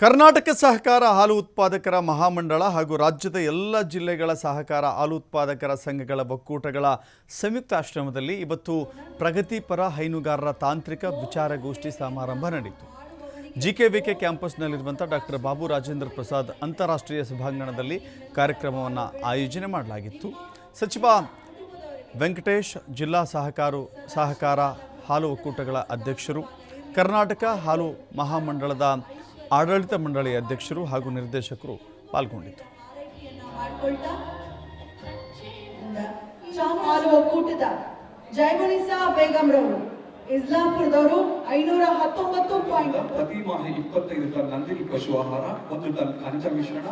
ಕರ್ನಾಟಕ ಸಹಕಾರ ಹಾಲು ಉತ್ಪಾದಕರ ಮಹಾಮಂಡಳ ಹಾಗೂ ರಾಜ್ಯದ ಎಲ್ಲ ಜಿಲ್ಲೆಗಳ ಸಹಕಾರ ಹಾಲು ಉತ್ಪಾದಕರ ಸಂಘಗಳ ಒಕ್ಕೂಟಗಳ ಸಂಯುಕ್ತ ಆಶ್ರಮದಲ್ಲಿ ಇವತ್ತು ಪ್ರಗತಿಪರ ಹೈನುಗಾರರ ತಾಂತ್ರಿಕ ವಿಚಾರಗೋಷ್ಠಿ ಸಮಾರಂಭ ನಡೆಯಿತು. ಜಿ ಕೆ ವಿ ಕೆ ಕ್ಯಾಂಪಸ್ನಲ್ಲಿರುವಂಥ ಡಾಕ್ಟರ್ ಬಾಬು ರಾಜೇಂದ್ರ ಪ್ರಸಾದ್ ಅಂತಾರಾಷ್ಟ್ರೀಯ ಸಭಾಂಗಣದಲ್ಲಿ ಕಾರ್ಯಕ್ರಮವನ್ನು ಆಯೋಜನೆ ಮಾಡಲಾಗಿತ್ತು. ಸಚಿವ ವೆಂಕಟೇಶ್, ಜಿಲ್ಲಾ ಸಹಕಾರು, ಸಹಕಾರ ಹಾಲು ಒಕ್ಕೂಟಗಳ ಅಧ್ಯಕ್ಷರು, ಕರ್ನಾಟಕ ಹಾಲು ಮಹಾಮಂಡಳದ ಆಡಳಿತ ಮಂಡಳಿ ಅಧ್ಯಕ್ಷರು ಹಾಗೂ ನಿರ್ದೇಶಕರು ಪಾಲ್ಗೊಂಡಿದ್ದರು. ಇಸ್ಲಾಂಪುರದವರು ಐನೂರ ಹತ್ತೊಂಬತ್ತು ಪಾಯಿಂಟ್ ಪ್ರತಿ ಮಾಹಿ ಇಪ್ಪತ್ತೈದು ಟನ್ ನಂದಿನಿ ಪಶು ಆಹಾರ ಒಂದು ಟನ್ ಖನಿಜ ಮಿಶ್ರಣ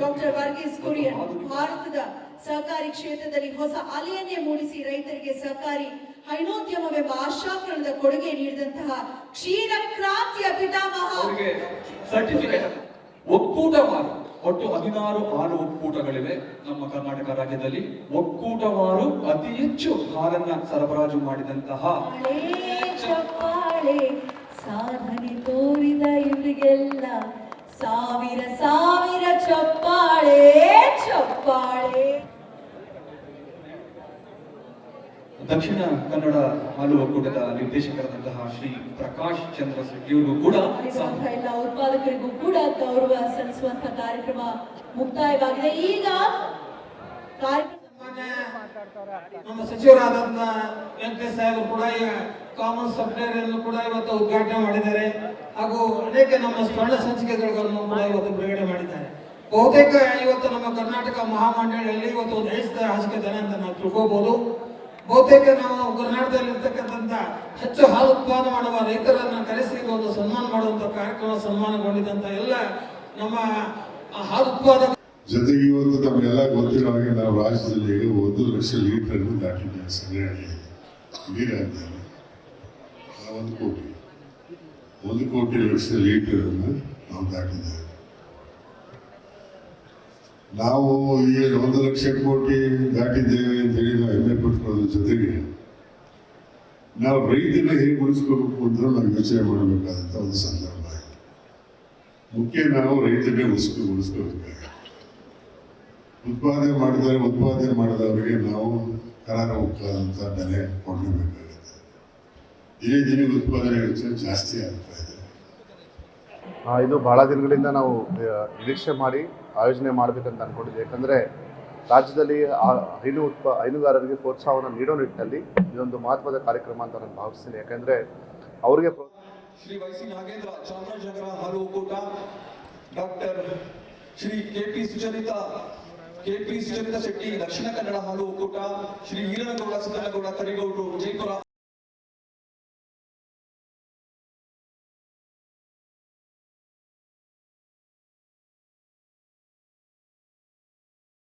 ಡಾಕ್ಟರ್ ವರ್ಗೀಸ್ ಕುರಿಯನ್ ಭಾರತದ ಸಹಕಾರಿ ಕ್ಷೇತ್ರದಲ್ಲಿ ಹೊಸ ಅಲೆಯನ್ನೇ ಮೂಡಿಸಿ ರೈತರಿಗೆ ಸಹಕಾರಿ ಹೈನೋದ್ಯಮವೆಂಬ ಆಶಾಕರಣದ ಕೊಡುಗೆ ನೀಡಿದಂತಹ ಕ್ಷೀರ ಕ್ರಾಂತಿಯ ಪಿತಾಮಹ. ಸರ್ಟಿಫಿಕೇಟ್ ಒಕ್ಕೂಟ ಮಾರು ಒಟ್ಟು ಹದಿನಾರು ಹಾಲು ಒಕ್ಕೂಟಗಳಿವೆ ನಮ್ಮ ಕರ್ನಾಟಕ ರಾಜ್ಯದಲ್ಲಿ. ಒಕ್ಕೂಟವಾರು ಅತಿ ಹೆಚ್ಚು ಹಾಲನ್ನ ಸರಬರಾಜು ಮಾಡಿದಂತಹ ಸಾಧನೆ ತೋರಿದ ಇವರಿಗೆಲ್ಲ ಸಾವಿರ ಸಾವಿರ ಚಪ್ಪಾಳೆ ಚಪ್ಪಾಳೆ. ದಕ್ಷಿಣ ಕನ್ನಡ ಹಾಲು ಒಕ್ಕೂಟದ ನಿರ್ದೇಶಕರಾದಂತಹ ಶ್ರೀ ಪ್ರಕಾಶ್ ಚಂದ್ರ ಶೆಟ್ಟಿಯವರು ಕೂಡ ಎಲ್ಲ ಉತ್ಪಾದಕರಿಗೂ ಕೂಡ ಗೌರವ ಸಲ್ಲಿಸುವಂತ ಕಾರ್ಯಕ್ರಮ ಮುಕ್ತಾಯವಾಗಿದೆ. ಈಗ ಕಾರ್ಯಕ್ರಮ ನಮ್ಮ ಸಚಿವರಾದಂತ ವೆಂಕಟೇಶ್ ಸಾಹೇಬರು ಕೂಡ ಈಗ ಕಾಮನ್ ಸಪ್ಲೈಯರ್ ಅನ್ನು ಕೂಡ ಇವತ್ತು ಉದ್ಘಾಟನೆ ಮಾಡಿದ್ದಾರೆ. ಹಾಗೂ ಅನೇಕ ನಮ್ಮ ಸ್ವರ್ಣ ಸಂಚಿಕೆಗಳನ್ನು ಕೂಡ ಇವತ್ತು ಬಿಡುಗಡೆ ಮಾಡಿದ್ದಾರೆ. ಬಹುತೇಕ ಇವತ್ತು ನಮ್ಮ ಕರ್ನಾಟಕ ಮಹಾಮಂಡಳಿಯಲ್ಲಿ ಇವತ್ತು ಒಂದು ಹಾಸಿಗೆ ದನ ಅಂತ ನಾವು ತಿಳ್ಕೋಬಹುದು ಬಹುತೇಕ ನಾವು ಕರ್ನಾಟಕದಲ್ಲಿ ಇರ್ತಕ್ಕಂಥ ಹೆಚ್ಚು ಹಾಲು ಉತ್ಪಾದನೆ ಮಾಡುವ ರೈತರನ್ನು ಕರೆಸಿ ಒಂದು ಸನ್ಮಾನ ಮಾಡುವಂತ ಕಾರ್ಯಕ್ರಮ ಸನ್ಮಾನಗೊಂಡಿದ್ದಂತ ಎಲ್ಲ ನಮ್ಮ ಹಾಲು ಉತ್ಪಾದಕ ಜೊತೆಗೆ ಇವತ್ತು ನಮಗೆಲ್ಲ ಗೊತ್ತಿರೋ ಹಾಗೆ ನಾವು ರಾಜ್ಯದಲ್ಲಿ ಒಂದು ಲಕ್ಷ ಲೀಟರ್ ದಾಟಿದ್ದೇವೆ ಸಂಗ್ರಹಣೆಯಲ್ಲಿ ನೀರಾಗಿದ್ದೇವೆ ಒಂದು ಕೋಟಿ. ಒಂದು ಕೋಟಿ ಲಕ್ಷ ಲೀಟರ್ ನಾವು ದಾಟಿದ್ದೇವೆ ನಾವು ಈಗ ಒಂದು ಲಕ್ಷ ಕೋಟಿ ದಾಟಿದ್ದೇವೆ ಅಂತ ಹೇಳಿ ನಾವು ಹೆಮ್ಮೆ ಪಟ್ಕೊಳ್ಳೋದ್ರ ಜೊತೆಗೆ ನಾವು ರೈತನ ಹೇಗೆ ಉಳಿಸ್ಕೋಬೇಕು ಅಂತ ನಾವು ಯೋಚನೆ ಮಾಡಬೇಕಾದಂಥ ಒಂದು ಸಂದರ್ಭ ಇದೆ. ಮುಖ್ಯ ನಾವು ರೈತನೇ ಉಳಿಸ್ಕೊ ಉಳಿಸ್ಕೋಬೇಕಾಗಿದೆ ಉತ್ಪಾದನೆ ಮಾಡಿದರೆ ಉತ್ಪಾದನೆ ಮಾಡಿದವರಿಗೆ ನಾವು ಕರಾರ ಮುಖಾಂತ ಬೆಲೆ ಕೊಡಲೇಬೇಕಾಗುತ್ತೆ. ದಿನೇ ದಿನೇ ಉತ್ಪಾದನೆ ಹೆಚ್ಚು ಜಾಸ್ತಿ ಆಗ್ತಾ ಇದೆ. ಇದು ಬಹಳ ದಿನಗಳಿಂದ ನಾವು ನಿರೀಕ್ಷೆ ಮಾಡಿ ಆಯೋಜನೆ ಮಾಡಬೇಕಂತ ಅಂದ್ಕೊಂಡಿದ್ದೆ ಯಾಕಂದರೆ ರಾಜ್ಯದಲ್ಲಿ ಹೈನು ಉತ್ಪ ಹೈನುಗಾರರಿಗೆ ಪ್ರೋತ್ಸಾಹವನ್ನು ನೀಡೋ ನಿಟ್ಟಿನಲ್ಲಿ ಇದೊಂದು ಮಹತ್ವದ ಕಾರ್ಯಕ್ರಮ ಅಂತ ನಾನು ಭಾವಿಸ್ತೀನಿ. ಯಾಕಂದರೆ ಅವರಿಗೆ ಶ್ರೀ ವೈ ಸಿ ನಾಗೇಂದ್ರ ಚಾಮರಾಜನಗರ ಹಾಲು ಒಕ್ಕೂಟ, doctor Shri K P Sucharita, K P Sucharita Shetty, Dakshina Kannada ಹಾಲು ಒಕ್ಕೂಟ, ಶ್ರೀ ವೀರನಗೌಡ ಸಿದ್ದನಗೌಡ ಕರಿಗೌಡರು ವಿಜಯಪುರ